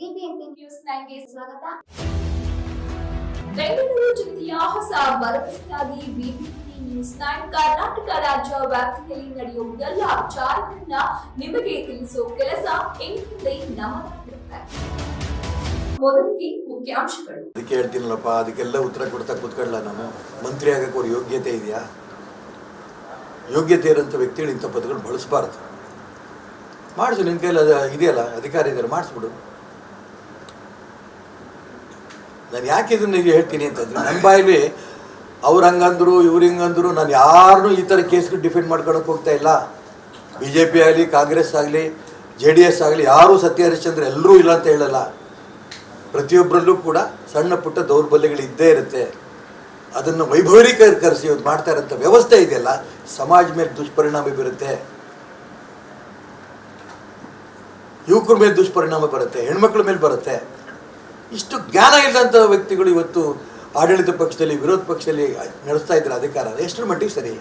BBMP news ನೈನ್ಗೆ ಸ್ವಾಗತ. ಬೆಂಗಳೂರು ಜಿಲ್ಲೆಯ ಹೊಸ ಭರವಸೆಯಾಗಿ ಬಿಬಿಎಂಪಿ ನ್ಯೂಸ್ ನೈನ್ ಕರ್ನಾಟಕ ರಾಜ್ಯ ವ್ಯಾಪ್ತಿಯಲ್ಲಿ ನಡೆಯುವ ಎಲ್ಲ ವಿಚಾರಗಳನ್ನ ನಿಮಗೆ ತಿಳಿಸುವ ಕೆಲಸ ಇನ್ಮುಂದೆ ನಮ್ಮದಾಗಿರುತ್ತೆ ಮೊದಲಿಗೆ ಮುಖ್ಯಾಂಶಗಳು. ಅದಕ್ಕೆ ಹೇಳ್ತೀನಲ್ಲಪ್ಪ ಅದಕ್ಕೆಲ್ಲ ಉತ್ತರ ಕೊಡ್ತಾ ಕೂತ್ಕೊಳ್ಳ ನಾನು. ಮಂತ್ರಿ ಆಗಕ್ಕೆ ಅವ್ರ ಯೋಗ್ಯತೆ ಇದೆಯಾ? ಯೋಗ್ಯತೆ ಇರೋಂಥ ವ್ಯಕ್ತಿಗಳು ಇಂಥ ಪದಗಳು ಬಳಸಬಾರ್ದು. ಮಾಡಿಸು ನಿನ್ನ ಕೈಲಿ ಅದು ಇದೆಯಲ್ಲ ಅಧಿಕಾರಿ ಇದ್ದಾರೆ ಮಾಡಿಸ್ಬಿಡು. ನಾನು ಯಾಕೆ ಇದನ್ನು ಈಗ ಹೇಳ್ತೀನಿ ಅಂತಂದ್ರೆ ನಮ್ಮ ಬಾಯಲ್ಲಿ ಅವ್ರು ಹಂಗಂದ್ರು, ಇವ್ರು ಹಿಂಗಂದ್ರು, ನಾನು ಯಾರನ್ನೂ ಈ ಥರ ಕೇಸ್ಗೆ ಡಿಫೆಂಡ್ ಮಾಡ್ಕೊಳಕ್ಕೆ ಹೋಗ್ತಾ ಇಲ್ಲ. ಬಿ ಜೆ ಪಿ ಆಗಲಿ, ಕಾಂಗ್ರೆಸ್ ಆಗಲಿ, ಜೆ ಡಿ ಎಸ್ ಆಗಲಿ, ಯಾರೂ ಸತ್ಯ ಹರಿಶ್ಚಂದ್ರ ಎಲ್ಲರೂ ಇಲ್ಲ ಅಂತ ಹೇಳಲ್ಲ. ಪ್ರತಿಯೊಬ್ಬರಲ್ಲೂ ಕೂಡ ಸಣ್ಣ ಪುಟ್ಟ ದೌರ್ಬಲ್ಯಗಳು ಇದ್ದೇ ಇರುತ್ತೆ. ಅದನ್ನು ವೈಭವೀಕರಿಸಿ ಮಾಡ್ತಾ ಇರೋಂಥ ವ್ಯವಸ್ಥೆ ಇದೆಯಲ್ಲ, ಸಮಾಜ ಮೇಲೆ ದುಷ್ಪರಿಣಾಮ ಬೀರುತ್ತೆ. ಯುವಕರ ಮೇಲೆ ದುಷ್ಪರಿಣಾಮ ಬರುತ್ತೆ, ಹೆಣ್ಮಕ್ಳ ಮೇಲೆ ಬರುತ್ತೆ. ಇಷ್ಟು ಜ್ಞಾನ ಇಲ್ಲದಂಥ ವ್ಯಕ್ತಿಗಳು ಇವತ್ತು ಆಡಳಿತ ಪಕ್ಷದಲ್ಲಿ, ವಿರೋಧ ಪಕ್ಷದಲ್ಲಿ ನಡೆಸ್ತಾ ಇದ್ದಾರೆ ಅಧಿಕಾರ ಎಷ್ಟರ ಮಟ್ಟಿಗೆ ಸರಿ